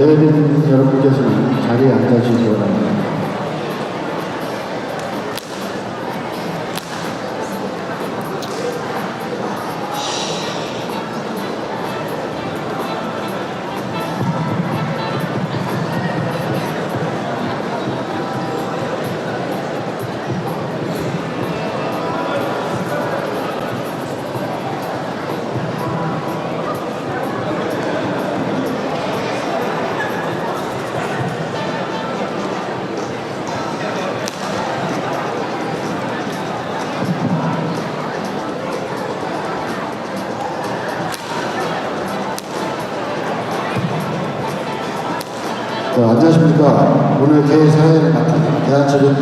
저 내빈 여러분께서는 자리에 앉아주시기 바랍니다. 안녕하십니까. 오늘 대회 사회를 맡은 대한체육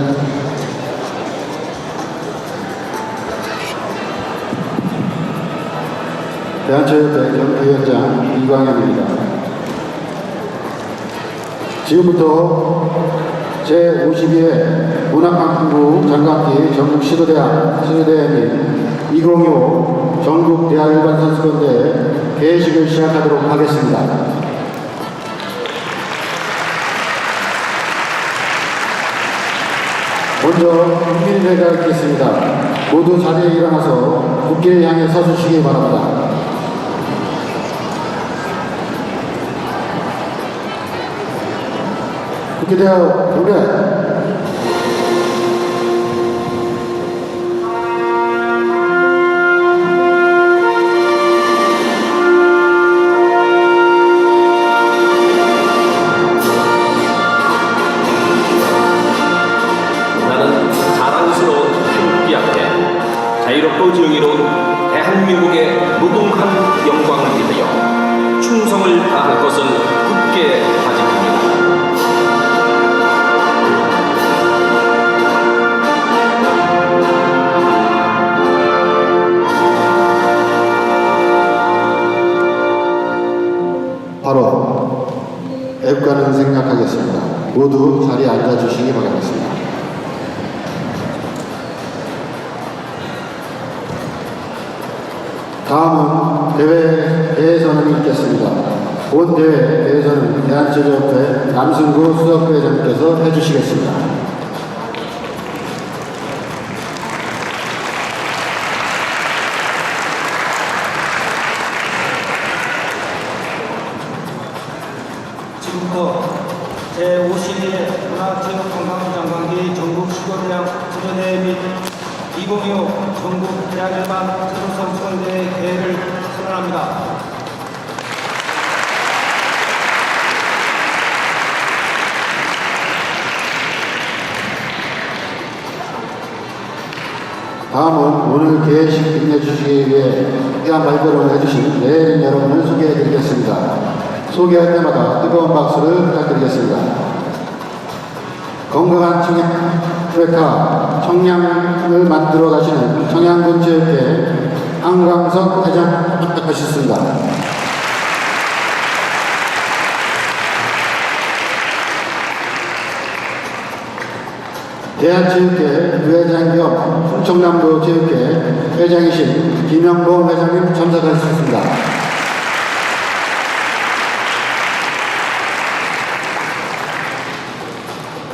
대한체육회 경위원장 이광현입니다. 지금부터 제52회 문학방송부 장학기 전국 시도대학 시도대회 및2025 전국 대학 일반 선수권대회 개회식을 시작하도록 하겠습니다. 먼저 국민회가 있겠습니다. 모두 자리에 일어나서 국기를 향해 서주시기 바랍니다. 국기대학 경례 다음은 대회 대회선언이 있겠습니다. 본 대회 대회선은 대한체조협회 남승구 수석회장님께서 해주시겠습니다. 개회식 빛내주시기 위해 귀한 발걸음을 해주신 내인 여러분을 소개해드리겠습니다. 소개할 때마다 뜨거운 박수를 부탁드리겠습니다. 건강한 청양 트레카 청량을 만들어 가시는 청양군 체육회 한광석 회장 부탁하셨습니다. 대한체육회 부회장 겸 충청남도 체육회 회장이신 김영봉 회장님 참석하셨습니다.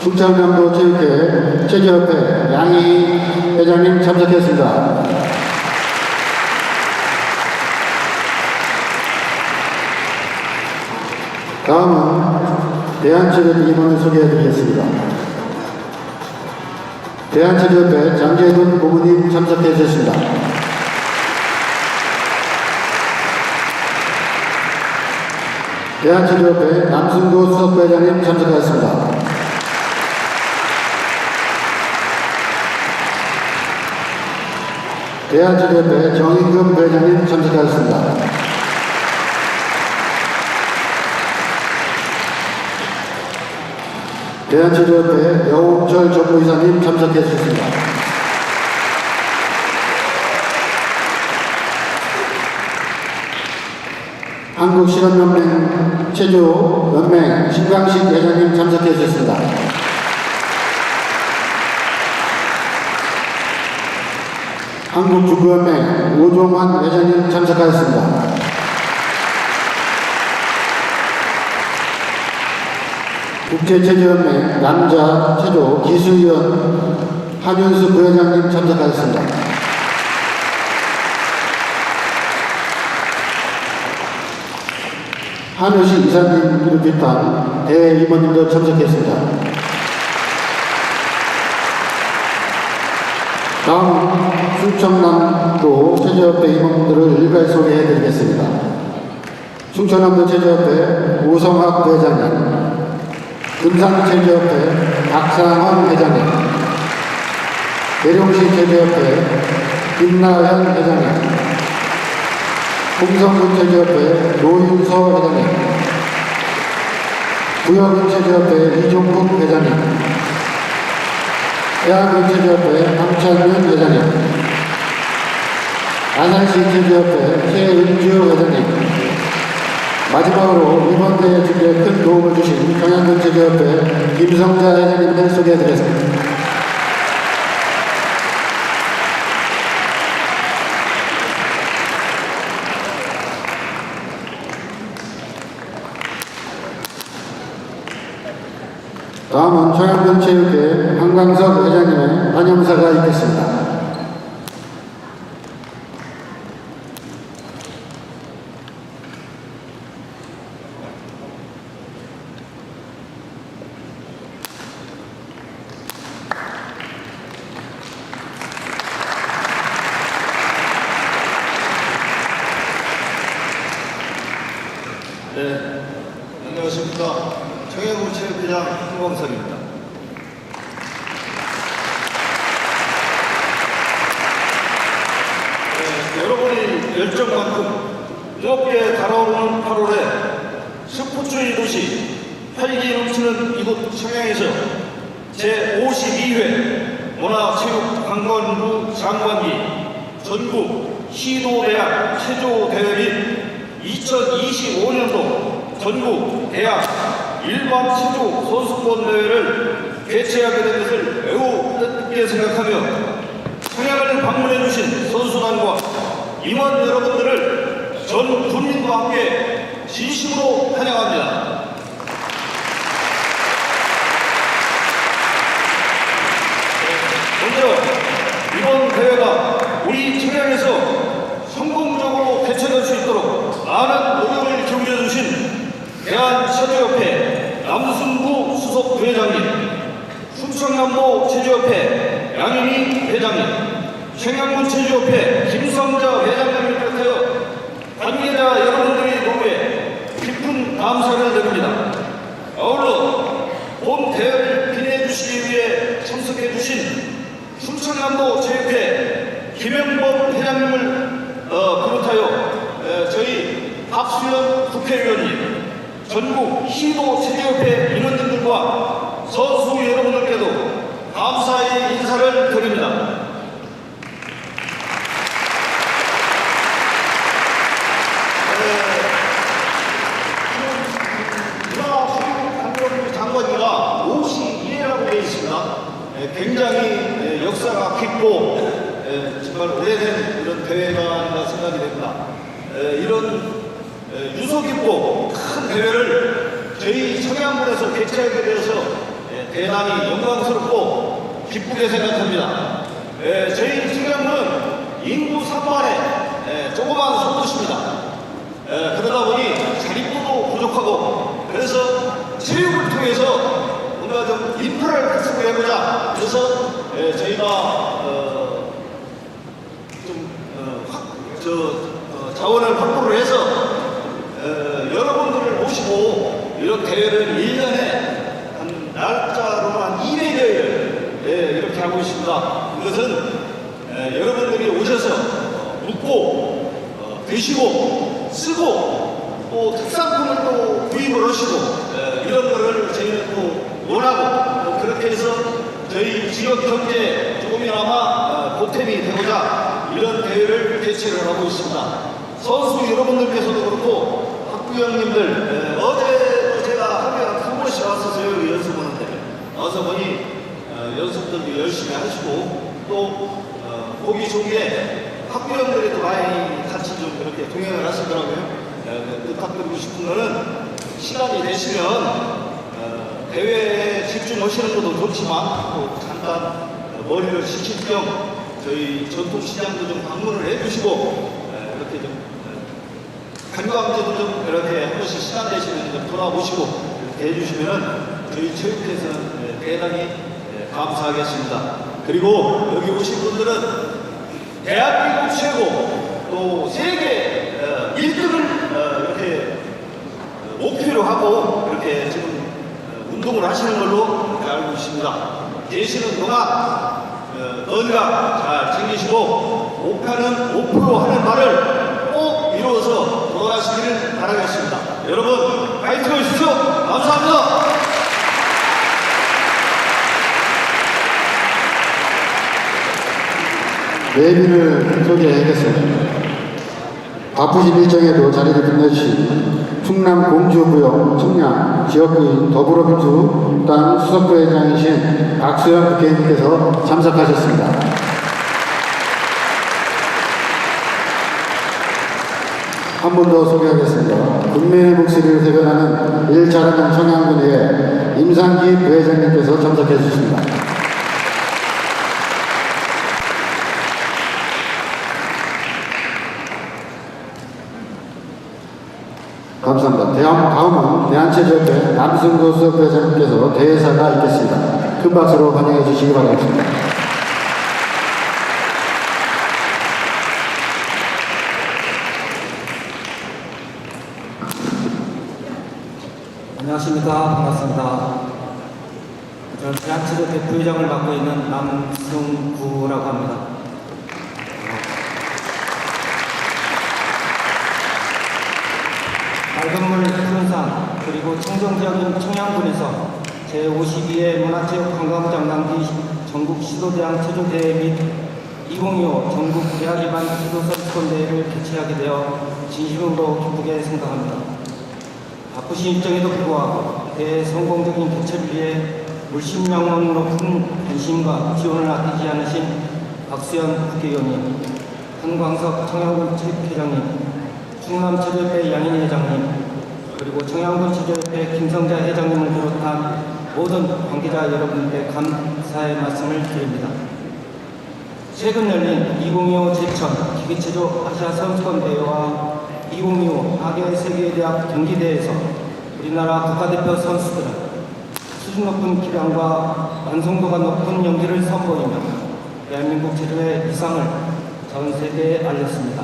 충청남도 체육회 체조협회 양희 회장님 참석했습니다. 다음은 대한체육회 임원을 소개해 드리겠습니다. 대한체조협회 장재근 고문님 참석해 주셨습니다. 대한체조협회 남승구 수석회장님 참석하셨습니다. 대한체조협회 정인금 회장님 참석하셨습니다. 대한체조협회 여우철 정부이사님 참석해 주셨습니다. 한국실험연맹 체조연맹 신광식 회장님 참석해 주셨습니다. 한국축구연맹 오종환 회장님 참석하였습니다. 국제체조연맹 남자 체조 기수위원 한윤수 부회장님 참석하셨습니다. 한우시 이사님을 비롯한 대임원님도 참석했습니다. 다음 충청남도 체조협회 임원들을 일괄 소개해드리겠습니다. 충청남도 체조협회 오성학 회장님, 금산체조협회 박상원 회장님, 대룡시 체조협회 김나현 회장님, 홍성군 체조협회 노윤서 회장님, 구역인 체조협회 이종국 회장님, 대한군 체조협회 함찬윤 회장님, 안산시 체조협회 최은주 회장님, 마지막으로 이번 대회 준비에 큰 도움을 주신 체조협회 김성자 회장님을 소개해드리겠습니다. 다음은 청양군 체육회 한강석 회장님의 환영사가 있겠습니다. 네, 안녕하십니까. 청해군 체육회장 홍광석입니다. 네, 여러분의 열정 만큼 무겁게 달아오르는 8월에 스포츠의 도시 활기 넘치는 이곳 청양에서 제52회 문화체육관광부 장관기 전국 시도대학 체조대회 및 2025년도 전국 대학 일반 체조 선수권 대회를 개최하게 된 것을 매우 뜻깊게 생각하며 청양을 방문해 주신 선수단과 임원 여러분들을 전 국민과 함께 진심으로 환영합니다. 먼저 이번 대회가 우리 청양에서 성공적으로 개최될 수 있도록 많은 노력을 기울여 주신 대한체조협회 남순구 수석 부회장님, 충청남도 체조협회 양윤희 회장님, 청양군 체조협회 김성자 회장님을 비롯하여 관계자 여러분들의 노고에 깊은 감사를 드립니다. 아울러 본 대회를 빛내 주시기 위해 참석해 주신 충청남도 체육회 김영범 회장님을 어, 비롯하여 에, 저희 박수현 국회의원님, 전국 시도 체육회 임원님들과 선수 여러분들께도 감사의 인사를 드립니다. 문화체육관광부 장관이가 52회라고 되어 있습니다. 에, 굉장히 에, 역사가 깊고 에, 정말 오래된 이런 대회가 아닌가 생각이 됩니다. 에, 이런 에, 유서 깊고 큰 대회를 저희 청양군에서 개최하게 되어서 에, 대단히 영광스럽고 기쁘게 생각합니다. 에, 저희 청양군은 인구 3만의 에, 조그마한 소도시입니다. 에, 그러다 보니 자립구도 부족하고 그래서 체육을 통해서 뭔가 좀 인프라를 확충해보자 그래서 에, 저희가 어, 좀 어, 확, 저, 어, 자원을 확보를 해서 어, 여러분들을 모시고 이런 대회를 1년에 한 날짜로 한 200여일 예, 이렇게 하고 있습니다. 이것은 에, 여러분들이 오셔서 어, 묵고 어, 드시고 쓰고 또 특산품을 또 구입을 하시고 에, 이런 거를 저희는 또 원하고 또 그렇게 해서 저희 지역 경제에 조금이나마 어, 보탬이 되고자 이런 대회를 개최를 하고 있습니다. 선수 여러분들께서도 그렇고 학부 형님들 에, 어제도 제가 한 번씩 왔었어요 여기 연습하는데 와서 보니 어, 연습들도 열심히 하시고 또 어, 보기 좋게 학부형들이 또 많이 같이 좀 그렇게 동행을 하시더라고요. 어, 부탁드리고 싶은 거는 시간이 되시면 어, 대회에 집중하시는 것도 좋지만 또 잠깐 머리를 식힐 겸 저희 전통시장도 좀 방문을 해주시고 에, 이렇게 좀 에, 관광지도 좀 이렇게 한 번씩 시간 되시면 좀 돌아보시고 해주시면은 저희 체육회에서는 에, 대단히 에, 감사하겠습니다. 그리고 여기 오신 분들은 대한민국 최고 또 세계 어, 1등을 어, 이렇게 어, 목표로 하고 이렇게 지금 어, 운동을 하시는 걸로 알고 있습니다. 계시는 동안 어, 건강 잘 챙기시고 목표는 5% 하는 말을 꼭 이루어서 돌아가시기를 바라겠습니다. 여러분 파이팅 하십시오. 감사합니다. 내비를 소개하겠습니다. 바쁘신 일정에도 자리를 빛내주신 충남 공주부역 청량 지역구인 더불어민주당 수석부회장이신 박수현 국회의원님께서 참석하셨습니다. 한 번 더 소개하겠습니다. 국민의 목소리를 대변하는 1차라는 청양군의 임상기 부회장님께서 참석해 주십니다. 감사합니다. 다음, 다음은 대한체조협회 남승도 수석회장님께서 대회사가 있겠습니다. 큰 박수로 환영해 주시기 바라겠습니다. 안녕하십니까. 반갑습니다. 저는 대한체조협회 부회장을 맡고 있는 남승구라고 합니다. 맑은 물 푸른 산 그리고 청정지역인 청양군에서 제52회 문화체육 관광장관기 전국 시도대항 체조대회 및 2025 전국 대학 기반 지도선수권대회를 개최하게 되어 진심으로 기쁘게 생각합니다. 바쁘신 일정에도 불구하고 대회 성공적인 개최를 위해 물심양원 높은 관심과 지원을 아끼지 않으신 박수현 국회의원님, 한광석 청양군 체육회장님, 충남체조협회 양인 회장님, 그리고 청양군 체조협회 김성자 회장님을 비롯한 모든 관계자 여러분께 감사의 말씀을 드립니다. 최근 열린 2025 제천 기계체조 아시아 선수권 대회와 2025 하계 세계대학 경기대회에서 우리나라 국가대표 선수들은 수준 높은 기량과 완성도가 높은 연기를 선보이며 대한민국 체조의 이상을 전 세계에 알렸습니다.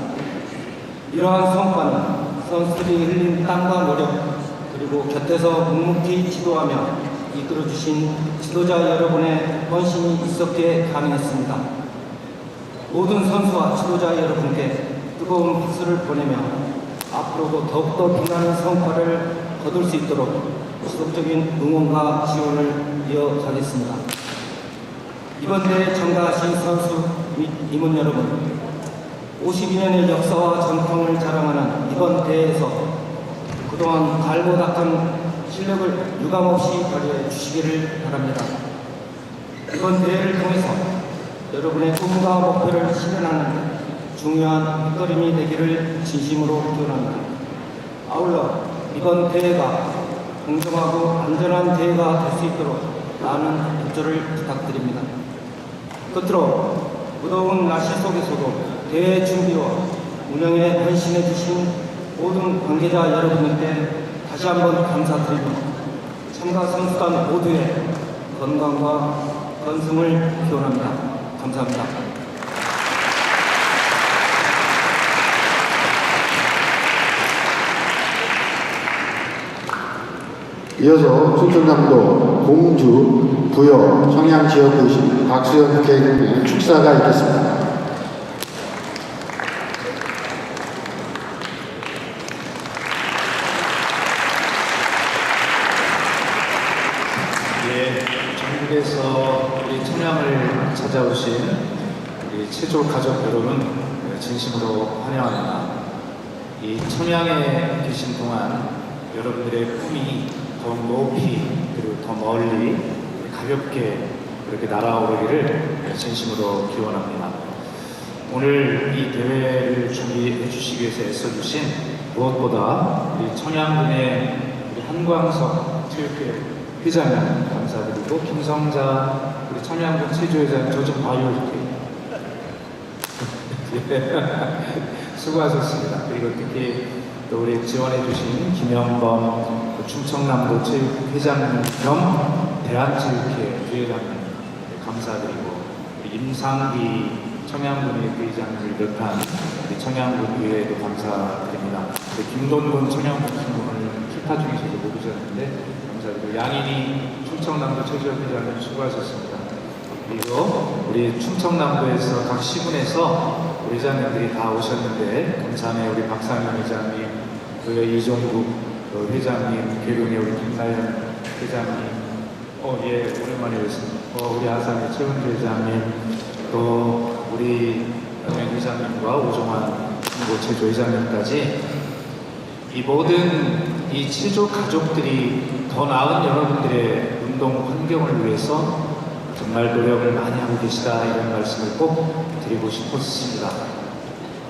이러한 성과는 선수들이 흘린 땀과 노력 그리고 곁에서 묵묵히 지도하며 이끌어주신 지도자 여러분의 헌신이 있었기에 가능했습니다. 모든 선수와 지도자 여러분께 뜨거운 박수를 보내며 앞으로도 더욱더 빛나는 성과를 거둘 수 있도록 지속적인 응원과 지원을 이어가겠습니다. 이번 대회에 참가하신 선수 및 임원 여러분, 52년의 역사와 전통을 자랑하는 이번 대회에서 그동안 갈고 닦은 실력을 유감없이 발휘해 주시기를 바랍니다. 이번 대회를 통해서 여러분의 꿈과 목표를 실현하는 중요한 밑거림이 되기를 진심으로 기원합니다. 아울러 이번 대회가 공정하고 안전한 대회가 될 수 있도록 많은 협조를 부탁드립니다. 끝으로 무더운 날씨 속에서도 대회 준비와 운영에 헌신해 주신 모든 관계자 여러분께 다시 한번 감사드리며 참가 선수단 모두의 건강과 건승을 기원합니다. 감사합니다. 이어서 충청남도 공주, 부여, 청양 지역구이신 박수현 국회의원의 축사가 있겠습니다. 예, 전국에서 우리 청양을 찾아오신 우리 체조 가족 여러분 진심으로 환영합니다. 이 청양에 계신 동안 여러분들의 꿈이 더 높이 그리고 더 멀리 가볍게 그렇게 날아오르기를 진심으로 기원합니다. 오늘 이 대회를 준비해 주시기 위해서 애써주신 무엇보다 우리 청양군의 우리 한광석 체육회 회장님 감사드리고 김성자 우리 청양군 체조회장 저 좀 봐요 이렇게 예. 수고하셨습니다. 그리고 특히 또 우리 지원해 주신 김영범 그 충청남도 체육회장님 겸 대한체육회 부회장님 감사드리고 임상기 청양군의 부회장님을 비롯한 청양군 의회에도 감사드립니다. 김돈군 청양군 신분을 키파 중이셔서 모르셨는데 감사드리고 양인이 충청남도 체육회장님 수고하셨습니다. 그리고 우리 충청남도에서 각 시군에서 회장님들이 다 오셨는데 감사하네 우리 박상현 회장님, 그리고 이종국 그 회장님, 계룡의 우리 김나연 회장님, 어 예 오랜만에 뵙습니다. 어, 우리 아산의 최은주 회장님, 또 우리 영행 회장님과 오종환 중고체조 회장님까지 이 모든 이 체조 가족들이 더 나은 여러분들의 운동 환경을 위해서 정말 노력을 많이 하고 계시다 이런 말씀을 꼭 드리고 싶었습니다.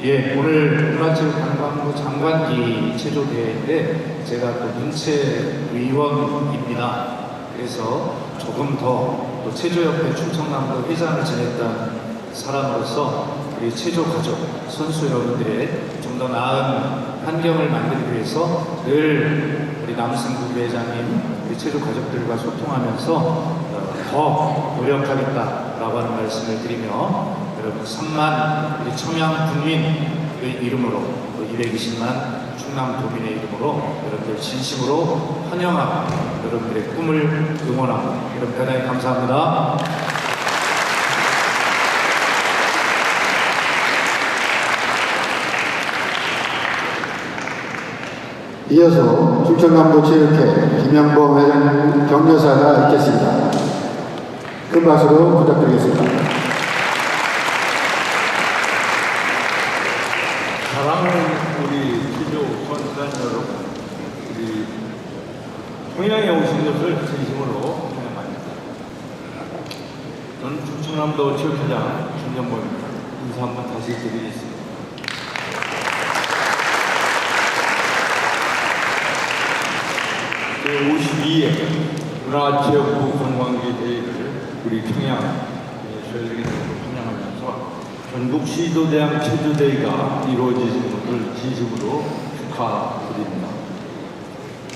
예, 오늘 문화체육관광부 장관기 체조대회인데 제가 또 문체위원입니다. 그래서 조금 더 또 체조협회 충청남도 회장을 지냈던 사람으로서 우리 체조 가족, 선수 여러분들의 좀 더 나은 환경을 만들기 위해서 늘 우리 남승국 회장님, 우리 체조 가족들과 소통하면서 어, 더 노력하겠다라고 하는 말씀을 드리며 여러분 3만 우리 청양 군민의 이름으로 또 220만 충남 도민의 이름으로 여러분들 진심으로 환영하고 여러분들의 꿈을 응원하고 여러분 대단히 감사합니다. 이어서 충청남도 체육회 김영범 회장 격려사가 있겠습니다. 큰 박수로 부탁드리겠습니다. 사랑하는 우리 기조 선수단 여러분, 우리 평양에 오신 것을 진심으로 환영합니다. 저는 충청남도 체육회장 김정범입니다. 인사 한번 다시 드리겠습니다. 제52회 문화체육부 관광기 대회를 우리 평양 환영하면서 전국 시도대학 체조대회가 이루어지는 것을 진심으로 축하드립니다.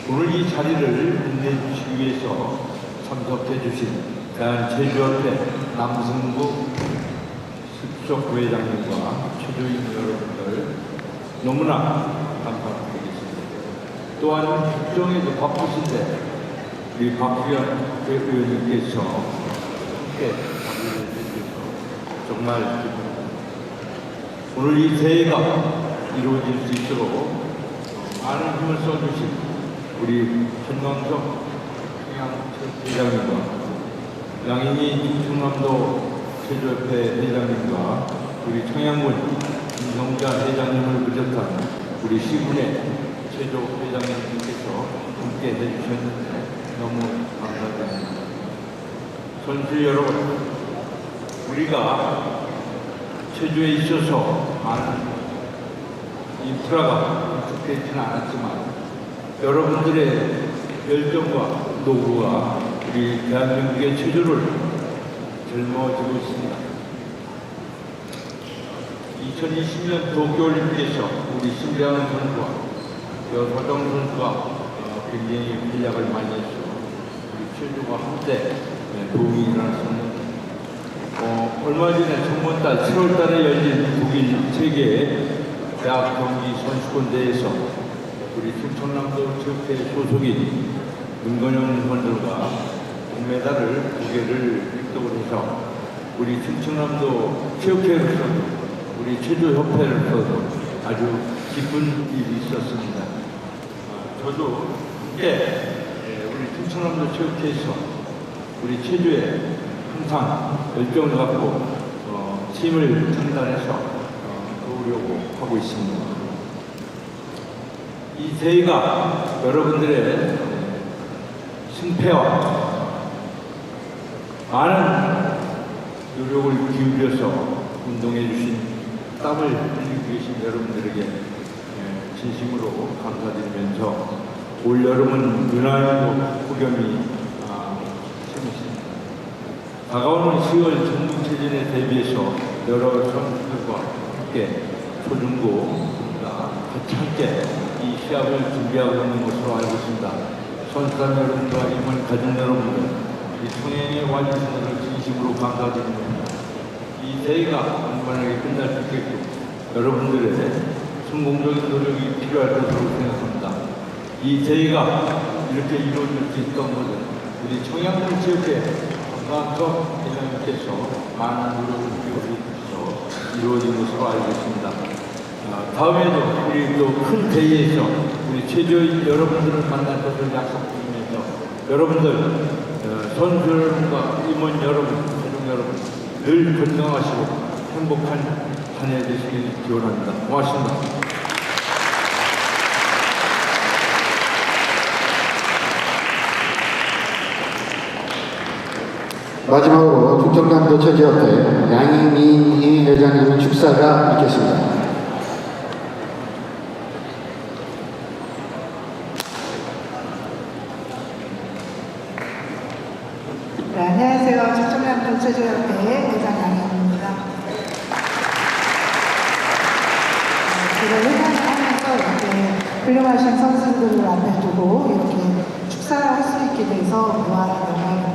오늘 이 자리를 빛내주시기 위해서 참석해 주신 대한체조협회 남승부 습속 부회장님과 체조인 여러분들 너무나 감사드리겠습니다. 또한 국정에도 바쁘신데 우리 박규현 의원님께서 함께 자리를 해주셔서 정말 기쁩니다. 오늘 이 대회가 이루어질 수 있도록 많은 힘을 써주신 우리 현광석 회장님과 양인희 충청남도 체조협회 회장님과 우리 청양군 김성자 회장님을 비롯한 우리 시군의 체조 회장님께서 함께 해주셨는데 너무 감사드립니다. 선수 여러분, 우리가 체조에 있어서 많은 인프라가 구축되지는 않았지만 여러분들의 열정과 노고가 우리 대한민국의 체조를 젊어지고 있습니다. 2020년 도쿄올림픽에서 우리 신대한 선수와 여서정 선수가 어, 굉장히 활약을 많이 했죠. 우리 체조가 한때 네, 도움이 일어났었는데 어, 얼마 전에 전번달 7월 달에 열린 독일 세계 대학 경기 선수권 대회에서 우리 충청남도 체육회 소속인 문건영 선수가 금메달을 두 개를 획득을 해서 우리 충청남도 체육회로서도 우리 체조협회로서도 아주 기쁜 일이 있었습니다. 아, 저도 함께 예, 우리 충청남도 체육회에서 우리 체조에 항상 열정을 갖고 어, 팀을 창단해서 어, 도우려고 하고 있습니다. 이 대회가 여러분들의 승패와 많은 노력을 기울여서 운동해 주신 땀을 흘리고 계신 여러분들에게 예, 진심으로 감사드리면서 올 여름은 은하연도 폭염이 아, 다가오는 10월 전국체전에 대비해서 여러 선수들과 함께 초중고가 같이 함께 이 시합을 준비하고 있는 것으로 알고 있습니다. 선수단 여러분과 임원 가족 여러분들, 이 총회에 와주신 것을 진심으로 감사드립니다. 이 대회가 안전하게 끝날 수 있게끔 여러분들의 성공적인 노력이 필요할 것으로 생각합니다. 이 대회가 이렇게 이루어질 수 있던 것은 우리 청양군 지역의 건강석 회장님께서 많은 노력을 기울여서 이루어진 것으로 알고 있습니다. 아, 다음에도 우리 또큰 대회에서 우리 최저인 여러분들을 만날 것을 약속드리면서 여러분들 어, 선수 여러분과 임원 여러분, 가족 여러분 늘 건강하시고 행복한 한 해 되시길 기원합니다. 고맙습니다. 마지막으로 충청남도 체제협회 양희민 회장님의 축사가 있겠습니다. 네, 안녕하세요. 충청남도 체조협회 회장 양현입니다. 제가 회장을 하면서 이렇게 훌륭하신 선수들을 앞에 두고 이렇게 축사를 할 수 있게 돼서 무한한 영광입니다.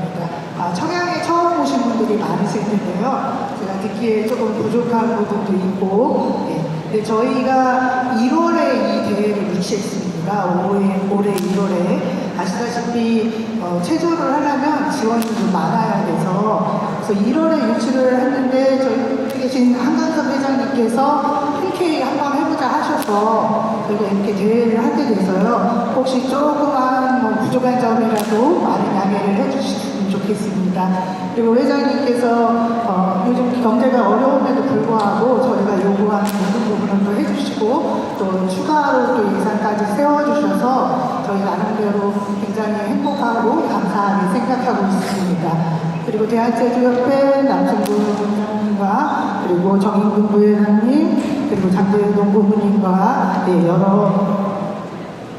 아, 청양에 처음 오신 분들이 많으실 텐데요. 제가 듣기에 조금 부족한 부분도 있고, 네. 저희가 1월에 이 대회를 유치했습니다. 올해, 올해 1월에. 아시다시피 어, 체조를 하려면 지원이 좀 많아야 돼서 그래서 1월에 유치를 했는데 저희 계신 한강섭 회장님께서 흔쾌히 한번 해보자 하셔서 저희가 이렇게 대회를 하게 돼서요. 혹시 조그만 뭐 부족한 점이라도 많은 양해를 해주시면 좋겠습니다. 그리고 회장님께서 어, 요즘 경제가 어려움에도 불구하고 저희가 요구하는 모든 부분을 또 해주시고 또 추가로 또 예산까지 세워주셔서 저희 나름대로 굉장히 행복하고 감사하게 생각하고 있습니다. 그리고 대한체조협회 남승구 원장님과 그리고 정인근 부회장님 그리고 장재동 고문님과 네, 여러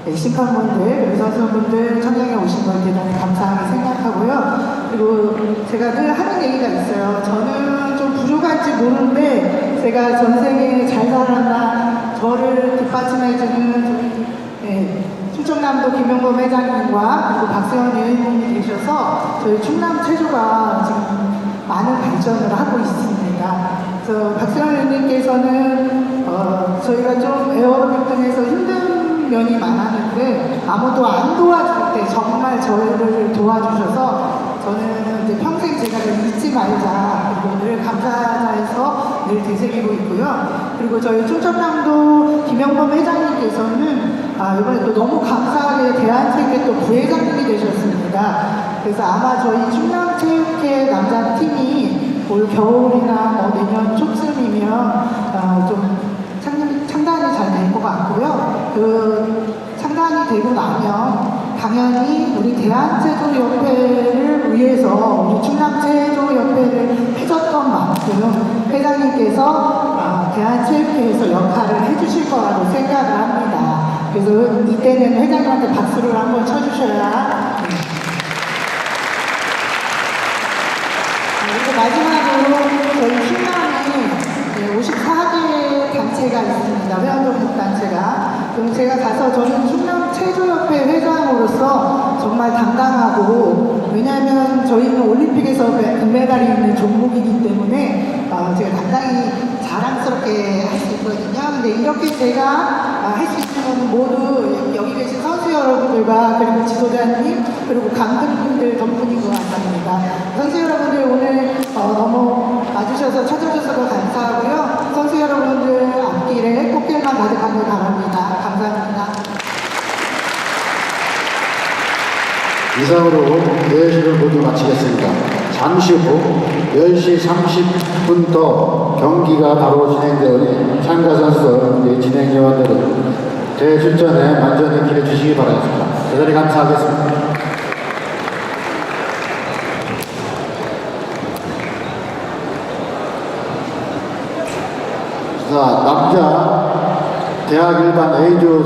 네, 심판분들, 그리고 선수분들 청량에 오신 걸 대단히 감사하게 생각하고요. 그리고 제가 늘 하는 얘기가 있어요. 저는 좀 부족할지 모르는데 제가 전생에 잘 살았나 저를 뒷받침해주는 저희 네, 충청남도 김용범 회장님과 그리고 박세현 의원님이 계셔서 저희 충남 체조가 지금 많은 발전을 하고 있습니다. 그래서 박세현 의원님께서는 어, 저희가 좀 에어로빅 등에서 힘든 면이 많았는데 아무도 안 도와줄 때 정말 저희를 도와주셔서 저는 이제 평생 제가 늘 잊지 말자 그리고 늘 감사해서 늘 되새기고 있고요. 그리고 저희 충청남도 김영범 회장님께서는 아, 이번에 또 너무 감사하게 대한체육회 또 부회장님이 되셨습니다. 그래서 아마 저희 충남체육회 남자팀이 올 겨울이나 뭐 내년 초쯤이면 아, 좀 창, 창단이 잘 될 것 같고요. 그 창단이 되고 나면 당연히 우리 대한체조협회를 위해서 우리 충남체조협회를 해줬던 만큼 회장님께서 아, 대한체육회에서 역할을 해주실 거라고 생각을 합니다. 그래서 이때는 회장님한테 박수를 한번 쳐주셔야 네. 그리고 마지막으로 저희 충남에 54개 단체가 있습니다. 회원등록 단체가. 그럼 제가 가서 저는 충남 체조협회 회장으로서 정말 당당하고 왜냐하면 저희는 올림픽에서 금메달이 있는 종목이기 때문에 어, 제가 당당히 자랑스럽게 할 수 있거든요. 근데 이렇게 제가 아, 할수 있는 것은 모두 여기 계신 선수 여러분들과 그리고 지도자님 그리고 감독님들 덕분인 것 같습니다. 선수 여러분들 오늘 어, 너무 와주셔서 찾아주셔서 감사하고요. 선수 여러분들 앞길에 꽃길만 가득하길 바랍니다. 감사합니다. 이상으로 대회식을 모두 마치겠습니다. 잠시 후 10시 30분부터 경기가 바로 진행되오니 참가 선수들, 및 진행 요원들은 대회 출전에 만전히 기해 주시기 바라겠습니다. 대단히 감사하겠습니다. 자, 남자 대학 일반 A조